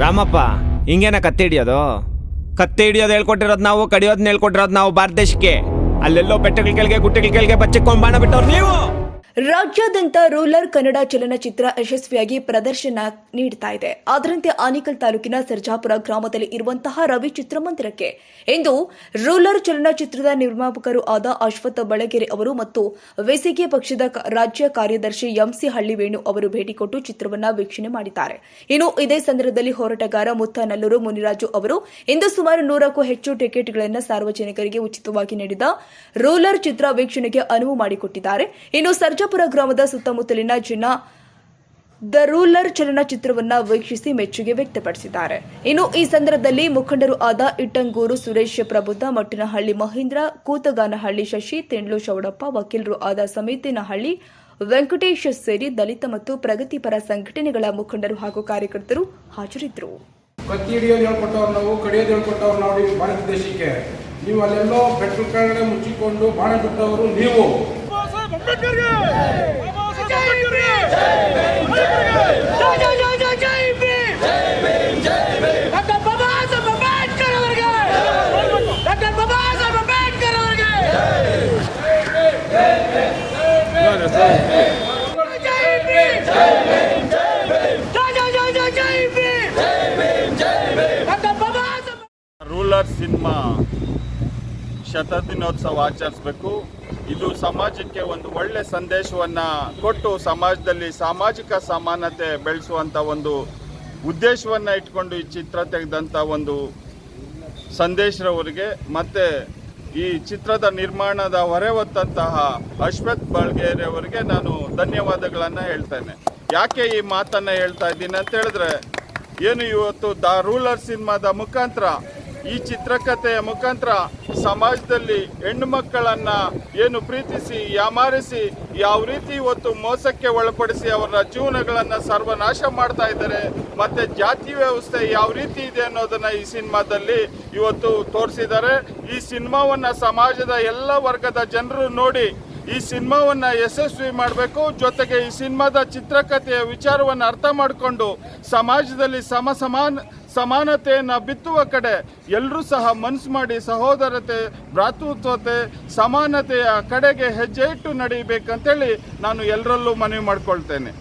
ರಾಮಪ್ಪ, ಹಿಂಗೇನ ಕತ್ತೆ ಹಿಡಿಯೋದು? ಕತ್ತೆ ಹಿಡಿಯೋದು ಹೇಳ್ಕೊಟ್ಟಿರೋದು ನಾವು ಕಡಿಯೋದನ್ನ ಹೇಳ್ಕೊಟ್ಟಿರೋದು ನಾವು ಭಾರತ ದೇಶಕ್ಕೆ. ಅಲ್ಲೆಲ್ಲೋ ಬೆಟ್ಟಗಳ ಕೆಳಗೆ ಗುಟ್ಟಗಳ ಕೆಳಗೆ ಬಚ್ಚಿಕೊಂಡು ಬಾಣ ಬಿಟ್ಟವ್ರು ನೀವು! ರಾಜ್ಯಾದ್ಯಂತ ರೂಲರ್ ಕನ್ನಡ ಚಲನಚಿತ್ರ ಯಶಸ್ವಿಯಾಗಿ ಪ್ರದರ್ಶನ ನೀಡ್ತಾ ಇದೆ. ಅದರಂತೆ ಆನೇಕಲ್ ತಾಲೂಕಿನ ಸರ್ಜಾಪುರ ಗ್ರಾಮದಲ್ಲಿ ಇರುವಂತಹ ರವಿ ಚಿತ್ರಮಂದಿರಕ್ಕೆ ಇಂದು ರೂಲರ್ ಚಲನಚಿತ್ರದ ನಿರ್ಮಾಪಕರು ಆದ ಅಶ್ವತ್ಥ ಬಳಗೆರೆ ಅವರು ಮತ್ತು ವೇಸಿಗೆ ಪಕ್ಷದ ರಾಜ್ಯ ಕಾರ್ಯದರ್ಶಿ ಎಂಸಿ ಹಳ್ಳಿವೇಣು ಅವರು ಭೇಟಿ ಕೊಟ್ಟು ಚಿತ್ರವನ್ನ ವೀಕ್ಷಣೆ ಮಾಡಿದ್ದಾರೆ. ಇನ್ನು ಇದೇ ಸಂದರ್ಭದಲ್ಲಿ ಹೋರಾಟಗಾರ ಮುತ್ತನಲ್ಲೂರು ಮುನಿರಾಜು ಅವರು ಇಂದು ಸುಮಾರು ನೂರಕ್ಕೂ ಹೆಚ್ಚು ಟಿಕೆಟ್ಗಳನ್ನು ಸಾರ್ವಜನಿಕರಿಗೆ ಉಚಿತವಾಗಿ ನೀಡಿದ ರೂಲರ್ ಚಿತ್ರ ವೀಕ್ಷಣೆಗೆ ಅನುವು ಮಾಡಿಕೊಟ್ಟಿದ್ದಾರೆ. ಇನ್ನು ಸರ್ಜಾಪುರ ಗ್ರಾಮದ ಸುತ್ತಮುತ್ತಲಿನ ಜನ ದ ರೂಲರ್ ಚಲನಚಿತ್ರವನ್ನ ವೀಕ್ಷಿಸಿ ಮೆಚ್ಚುಗೆ ವ್ಯಕ್ತಪಡಿಸಿದ್ದಾರೆ. ಇನ್ನು ಈ ಸಂದರ್ಭದಲ್ಲಿ ಮುಖಂಡರು ಆದ ಇಟ್ಟಂಗೂರು ಸುರೇಶ್ ಪ್ರಬುದ್ಧ ಮಟ್ಟಿನಹಳ್ಳಿ ಮಹೇಂದ್ರ, ಕೂತಗಾನಹಳ್ಳಿ ಶಶಿ, ತೆಂಡ್ಲು ಚೌಡಪ್ಪ, ವಕೀಲರು ಆದ ಸಮಿತಿನಹಳ್ಳಿ ವೆಂಕಟೇಶ್ ಸೇರಿ ದಲಿತ ಮತ್ತು ಪ್ರಗತಿಪರ ಸಂಘಟನೆಗಳ ಮುಖಂಡರು ಹಾಗೂ ಕಾರ್ಯಕರ್ತರು ಹಾಜರಿದ್ದರು. ಕತ್ತಿ ಹಿಡಿಯೋದು ಹೇಳ್ಕೊಟ್ಟವ್ರು ನಾವು, ಕಡಿಯೋದು ಹೇಳ್ಕೊಟ್ಟವ್ರು ನಾವು ಭಾರತ ದೇಶಕ್ಕೆ. ನೀವು ಅಲ್ಲೆಲ್ಲೋ ಮುಚ್ಚಿಕೊಂಡು ಬಾಣ ಬಿಟ್ಟವರು ನೀವು. ರೂಲರ್ ಸಿನಿಮಾ ಶತದಿನೋತ್ಸವ ಆಚರಿಸಬೇಕು. ಇದು ಸಮಾಜಕ್ಕೆ ಒಂದು ಒಳ್ಳೆ ಸಂದೇಶವನ್ನು ಕೊಟ್ಟು ಸಮಾಜದಲ್ಲಿ ಸಾಮಾಜಿಕ ಸಮಾನತೆ ಬೆಳೆಸುವಂಥ ಒಂದು ಉದ್ದೇಶವನ್ನು ಇಟ್ಕೊಂಡು ಈ ಚಿತ್ರ ತೆಗೆದಂಥ ಒಂದು ಸಂದೇಶರವರಿಗೆ ಮತ್ತು ಈ ಚಿತ್ರದ ನಿರ್ಮಾಣದ ಹೊರೆ ಹೊತ್ತಂತಹ ಅಶ್ವಥ್ ಬಳ್ಗೇರಿ ನಾನು ಧನ್ಯವಾದಗಳನ್ನು ಹೇಳ್ತೇನೆ. ಯಾಕೆ ಈ ಮಾತನ್ನು ಹೇಳ್ತಾ ಇದ್ದೀನಿ ಅಂತ ಹೇಳಿದ್ರೆ, ಏನು ಇವತ್ತು ದ ರೂಲರ್ ಸಿನಿಮಾದ ಮುಖಾಂತರ ಈ ಚಿತ್ರಕಥೆಯ ಮುಖಾಂತರ ಸಮಾಜದಲ್ಲಿ ಹೆಣ್ಣು ಮಕ್ಕಳನ್ನ ಏನು ಪ್ರೀತಿಸಿ, ಯಾಮಾರಿಸಿ, ಯಾವ ರೀತಿ ಇವತ್ತು ಮೋಸಕ್ಕೆ ಒಳಪಡಿಸಿ ಅವರ ಜೀವನಗಳನ್ನ ಸರ್ವನಾಶ ಮಾಡ್ತಾ ಇದ್ದಾರೆ, ಮತ್ತೆ ಜಾತಿ ವ್ಯವಸ್ಥೆ ಯಾವ ರೀತಿ ಇದೆ ಅನ್ನೋದನ್ನ ಈ ಸಿನಿಮಾದಲ್ಲಿ ಇವತ್ತು ತೋರಿಸಿದ್ದಾರೆ. ಈ ಸಿನಿಮಾವನ್ನ ಸಮಾಜದ ಎಲ್ಲ ವರ್ಗದ ಜನರು ನೋಡಿ ಈ ಸಿನಿಮಾವನ್ನ ಯಶಸ್ವಿ ಮಾಡಬೇಕು. ಜೊತೆಗೆ ಈ ಸಿನಿಮಾದ ಚಿತ್ರಕಥೆಯ ವಿಚಾರವನ್ನು ಅರ್ಥ ಮಾಡಿಕೊಂಡು ಸಮಾಜದಲ್ಲಿ ಸಮ ಸಮಾನ ಸಮಾನತೆಯನ್ನು ಬಿತ್ತುವ ಕಡೆ ಎಲ್ಲರೂ ಸಹ ಮನಸ್ಸು ಮಾಡಿ ಸಹೋದರತೆ, ಭ್ರಾತೃತ್ವತೆ, ಸಮಾನತೆಯ ಕಡೆಗೆ ಹೆಜ್ಜೆ ಇಟ್ಟು ನಡೀಬೇಕಂತೇಳಿ ನಾನು ಎಲ್ಲರಲ್ಲೂ ಮನವಿ ಮಾಡಿಕೊಳ್ತೇನೆ.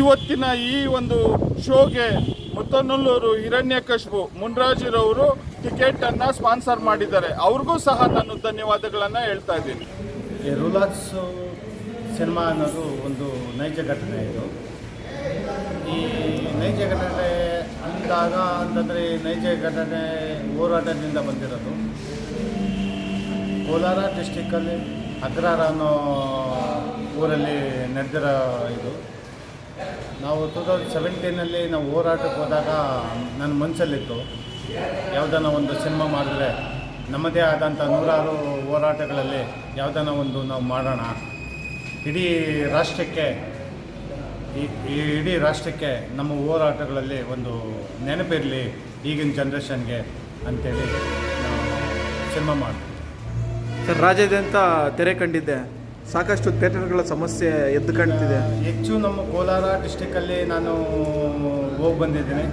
ಇವತ್ತಿನ ಈ ಒಂದು ಶೋಗೆ ಮುತ್ತನಲ್ಲೂರು ಹಿರಣ್ಯಕಶ್ಬು ಮುನ್ರಾಜಿರವರು ಟಿಕೆಟ್ ಅನ್ನ ಸ್ಪಾನ್ಸರ್ ಮಾಡಿದ್ದಾರೆ. ಅವ್ರಿಗೂ ಸಹ ನಾನು ಧನ್ಯವಾದಗಳನ್ನು ಹೇಳ್ತಾ ಇದ್ದೀನಿ. ಈ ಸಿನಿಮಾ ಅನ್ನೋದು ಒಂದು ನೈಜ ಘಟನೆ ಇದು. ಈ ನೈಜ ಘಟನೆ ಅಂದಾಗ ಅಂತಂದರೆ ನೈಜ ಘಟನೆ ಹೋರಾಟದಿಂದ ಬಂದಿರೋದು. ಕೋಲಾರ ಡಿಸ್ಟಿಕ್ಕಲ್ಲಿ ಅಗ್ರಾರ ಅನ್ನೋ ಊರಲ್ಲಿ ನಡೆದಿರೋ ಇದು. ನಾವು ಟೂ ತೌಸಂಡ್ ಸೆವೆಂಟೀನಲ್ಲಿ ನಾವು ಹೋರಾಟಕ್ಕೆ ಹೋದಾಗ ನನ್ನ ಮನಸ್ಸಲ್ಲಿತ್ತು ಯಾವುದನ್ನ ಒಂದು ಸಿನಿಮಾ ಮಾಡಿದ್ರೆ ನಮ್ಮದೇ ಆದಂಥ ನೂರಾರು ಹೋರಾಟಗಳಲ್ಲಿ ಯಾವುದನ್ನ ಒಂದು ನಾವು ಮಾಡೋಣ. ಇಡೀ ರಾಷ್ಟ್ರಕ್ಕೆ ಈ ಇಡೀ ರಾಷ್ಟ್ರಕ್ಕೆ ನಮ್ಮ ಹೋರಾಟಗಳಲ್ಲಿ ಒಂದು ನೆನಪಿರಲಿ ಈಗಿನ ಜನ್ರೇಷನ್ಗೆ ಅಂತೇಳಿ ಸಿನಿಮಾ ಮಾಡ್ತೀವಿ. ಸರ್ ರಾಜ್ಯಾದ್ಯಂತ ತೆರೆ ಕಂಡಿದ್ದೆ ಸಾಕಷ್ಟು ಥಿಯೇಟರ್ಗಳ ಸಮಸ್ಯೆ ಎದ್ದು ಕಾಣ್ತಿದೆ. ಹೆಚ್ಚು ನಮ್ಮ ಕೋಲಾರ ಡಿಸ್ಟಿಕ್ಕಲ್ಲಿ ನಾನು ಹೋಗಿ ಬಂದಿದ್ದೀನಿ.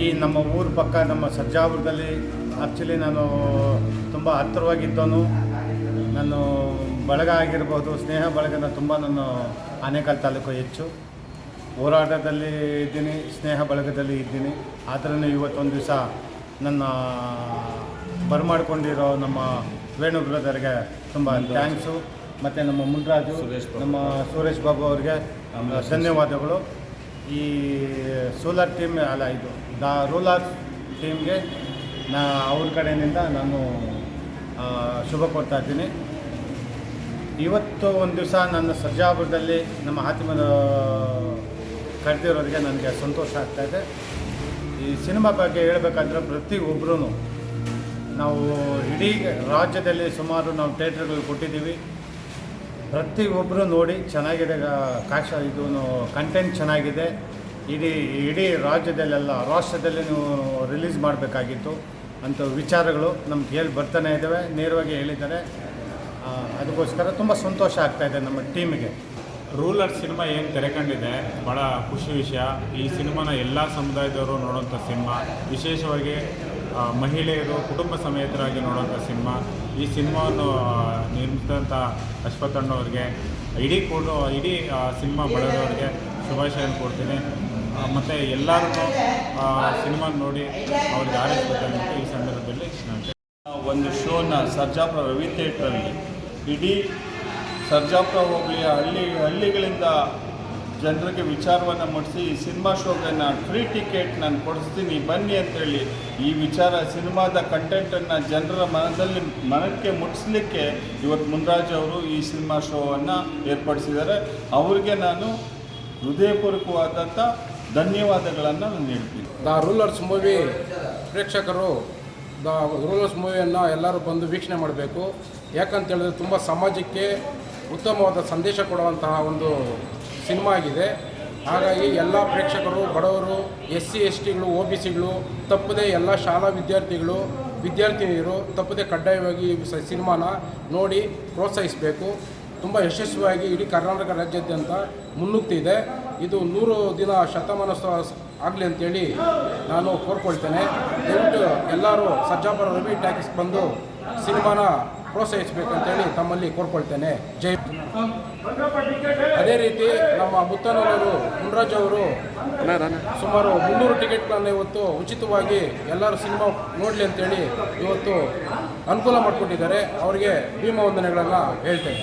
ಈ ನಮ್ಮ ಊರ ಪಕ್ಕ ನಮ್ಮ ಸರ್ಜಾಪುರದಲ್ಲಿ ಆ್ಯಕ್ಚುಲಿ ನಾನು ತುಂಬ ಹತ್ತಿರವಾಗಿದ್ದವನು. ನಾನು ಬಳಗ ಆಗಿರ್ಬೋದು ಸ್ನೇಹ ಬಳಗನ ತುಂಬ ನಾನು ಆನೇಕಲ್ ತಾಲೂಕು ಹೆಚ್ಚು. ಹೋರಾಟದಲ್ಲಿ ಇದ್ದೀನಿ ಸ್ನೇಹ ಬಳಗದಲ್ಲಿ ಇದ್ದೀನಿ. ಆದ್ರೂ ಇವತ್ತೊಂದು ದಿವಸ ನನ್ನ ಬರ್ಮಾಡ್ಕೊಂಡಿರೋ ನಮ್ಮ ವೇಣು ಬ್ರದರ್ಗೆ ತುಂಬ ಥ್ಯಾಂಕ್ಸು. ಮತ್ತು ನಮ್ಮ ಮುನ್ರಾಜು ನಮ್ಮ ಸುರೇಶ್ ಬಾಬು ಅವ್ರಿಗೆ ಧನ್ಯವಾದಗಳು. ಈ ಸೋಲಾರ್ ಟೀಮ್ ಅಲ್ಲ ಇದು ದ ರೂಲಾರ್ ಟೀಮ್ಗೆ ನಾ ಅವ್ರ ಕಡೆಯಿಂದ ನಾನು ಶುಭ ಕೊಡ್ತಾ ಇದ್ದೀನಿ. ಇವತ್ತು ಒಂದು ದಿವಸ ನನ್ನ ಸರ್ಜಾಪುರದಲ್ಲಿ ನಮ್ಮ ಆತ್ಮದ ಕರೆದಿರೋದಕ್ಕೆ ನನಗೆ ಸಂತೋಷ ಆಗ್ತಾ ಇದೆ. ಈ ಸಿನಿಮಾ ಬಗ್ಗೆ ಹೇಳಬೇಕಾದ್ರೆ ಪ್ರತಿಯೊಬ್ಬರೂ ನಾವು ಇಡೀ ರಾಜ್ಯದಲ್ಲಿ ಸುಮಾರು ನಾವು ಥಿಯೇಟ್ರ್ಗಳು ಕೊಟ್ಟಿದ್ದೀವಿ. ಪ್ರತಿಯೊಬ್ಬರು ನೋಡಿ ಚೆನ್ನಾಗಿದೆ ಕಾಶ ಇದು ಕಂಟೆಂಟ್ ಚೆನ್ನಾಗಿದೆ. ಇಡೀ ಇಡೀ ರಾಜ್ಯದಲ್ಲೆಲ್ಲ, ರಾಷ್ಟ್ರದಲ್ಲಿ ನೀವು ರಿಲೀಸ್ ಮಾಡಬೇಕಾಗಿತ್ತು. ಅಂತ ವಿಚಾರಗಳು ನಮ್ಗೆ ಹೇಳಿ ಬರ್ತಾನೆ ಇದ್ದಾವೆ. ನೇರವಾಗಿ ಹೇಳಿದ್ದಾರೆ. ಅದಕ್ಕೋಸ್ಕರ ತುಂಬ ಸಂತೋಷ ಆಗ್ತಾಯಿದೆ ನಮ್ಮ ಟೀಮಿಗೆ. ರೂಲರ್ ಸಿನಿಮಾ ಏನು ತೆರೆಕಂಡಿದೆ ಭಾಳ ಖುಷಿ ವಿಷಯ. ಈ ಸಿನಿಮಾನ ಎಲ್ಲ ಸಮುದಾಯದವರು ನೋಡೋಂಥ ಸಿನಿಮಾ, ವಿಶೇಷವಾಗಿ ಮಹಿಳೆಯರು, ಕುಟುಂಬ ಸಮೇತರಾಗಿ ನೋಡೋಂಥ ಸಿನಿಮಾ. ಈ ಸಿನಿಮಾವನ್ನು ನಿರ್ಮಿಸಿದಂಥ ಅಶ್ವಥಣ್ಣವ್ರಿಗೆ ಇಡೀ ಕೂಡ, ಇಡೀ ಸಿನಿಮಾ ಬಳಗದವ್ರಿಗೆ ಶುಭಾಶಯನ ಕೊಡ್ತೀನಿ ಮತ್ತು ಎಲ್ಲರೂ ಸಿನಿಮಾ ನೋಡಿ ಅವ್ರಿಗೆ ಆರೈಸ್ಬೇಕಂತ ಈ ಸಂದರ್ಭದಲ್ಲಿ ನಾನು ಒಂದು ಶೋನ ಸರ್ಜಾಪುರ ರವಿ ಥಿಯೇಟ್ರಲ್ಲಿ. ಇಡೀ ಸರ್ಜಾಪುರ ಹೋಬಳಿಯ ಹಳ್ಳಿ, ಹಳ್ಳಿಗಳಿಂದ ಜನರಿಗೆ ವಿಚಾರವನ್ನು ಮುಟ್ಟಿಸಿ ಈ ಸಿನಿಮಾ ಶೋಗೆ ನಾನು ಫ್ರೀ ಟಿಕೆಟ್ ನಾನು ಕೊಡಿಸ್ತೀನಿ, ಬನ್ನಿ ಅಂತೇಳಿ ಈ ವಿಚಾರ ಸಿನಿಮಾದ ಕಂಟೆಂಟನ್ನು ಜನರ ಮನದಲ್ಲಿ, ಮನಕ್ಕೆ ಮುಟ್ಟಿಸ್ಲಿಕ್ಕೆ ಇವತ್ತು ಮುನ್ರಾಜ್ ಅವರು ಈ ಸಿನಿಮಾ ಶೋವನ್ನು ಏರ್ಪಡಿಸಿದ್ದಾರೆ. ಅವರಿಗೆ ನಾನು ಹೃದಯಪೂರ್ವಕವಾದಂಥ ಧನ್ಯವಾದಗಳನ್ನು ನಾನು ಹೇಳ್ತೀನಿ. ದ ರೂಲರ್ಸ್ ಮೂವಿ ಪ್ರೇಕ್ಷಕರು ದ ರೂಲರ್ಸ್ ಮೂವಿಯನ್ನು ಎಲ್ಲರೂ ಬಂದು ವೀಕ್ಷಣೆ ಮಾಡಬೇಕು. ಯಾಕಂತ ಹೇಳಿದ್ರೆ ತುಂಬ ಸಮಾಜಕ್ಕೆ ಉತ್ತಮವಾದ ಸಂದೇಶ ಕೊಡುವಂತಹ ಒಂದು ಸಿನಿಮಾ ಆಗಿದೆ. ಹಾಗಾಗಿ ಎಲ್ಲ ಪ್ರೇಕ್ಷಕರು, ಬಡವರು ಎಸ್ ಸಿ ಎಸ್ ಟಿಗಳು ಒ ಬಿ ಸಿಗಳು, ತಪ್ಪದೇ ಎಲ್ಲ ಶಾಲಾ ವಿದ್ಯಾರ್ಥಿಗಳು, ವಿದ್ಯಾರ್ಥಿನಿಯರು ತಪ್ಪದೇ ಕಡ್ಡಾಯವಾಗಿ ಈ ಸಿನಿಮಾನ ನೋಡಿ ಪ್ರೋತ್ಸಾಹಿಸಬೇಕು. ತುಂಬ ಯಶಸ್ವಿಯಾಗಿ ಇಡೀ ಕರ್ನಾಟಕ ರಾಜ್ಯಾದ್ಯಂತ ಮುನ್ನುಗ್ತಿದೆ. ಇದು ನೂರು ದಿನ ಶತಮಾನೋತ್ಸವ ಆಗಲಿ ಅಂತೇಳಿ ನಾನು ಕೋರ್ಕೊಳ್ತೇನೆ. ದಯವಿಟ್ಟು ಎಲ್ಲರೂ ಸರ್ಜಾಪುರ ರವಿ ಟ್ಯಾಕ್ಸ್ ಬಂದು ಸಿನಿಮಾನ ಪ್ರೋತ್ಸಾಹಿಸಬೇಕಂತೇಳಿ ತಮ್ಮಲ್ಲಿ ಕೋರ್ಕೊಳ್ತೇನೆ. ಜೈ ಅದೇ ರೀತಿ ನಮ್ಮ ಮುತ್ತನವರು ಮುನ್ರಾಜ್ ಅವರು ಸುಮಾರು ಮುನ್ನೂರು ಟಿಕೆಟ್ಗಳನ್ನು ಇವತ್ತು ಉಚಿತವಾಗಿ ಎಲ್ಲರೂ ಸಿನಿಮಾ ನೋಡಲಿ ಅಂತೇಳಿ ಇವತ್ತು ಅನುಕೂಲ ಮಾಡಿಕೊಟ್ಟಿದ್ದಾರೆ ಅವರಿಗೆ ಭೀಮ ವಂದನೆಗಳನ್ನು ಹೇಳ್ತೇನೆ.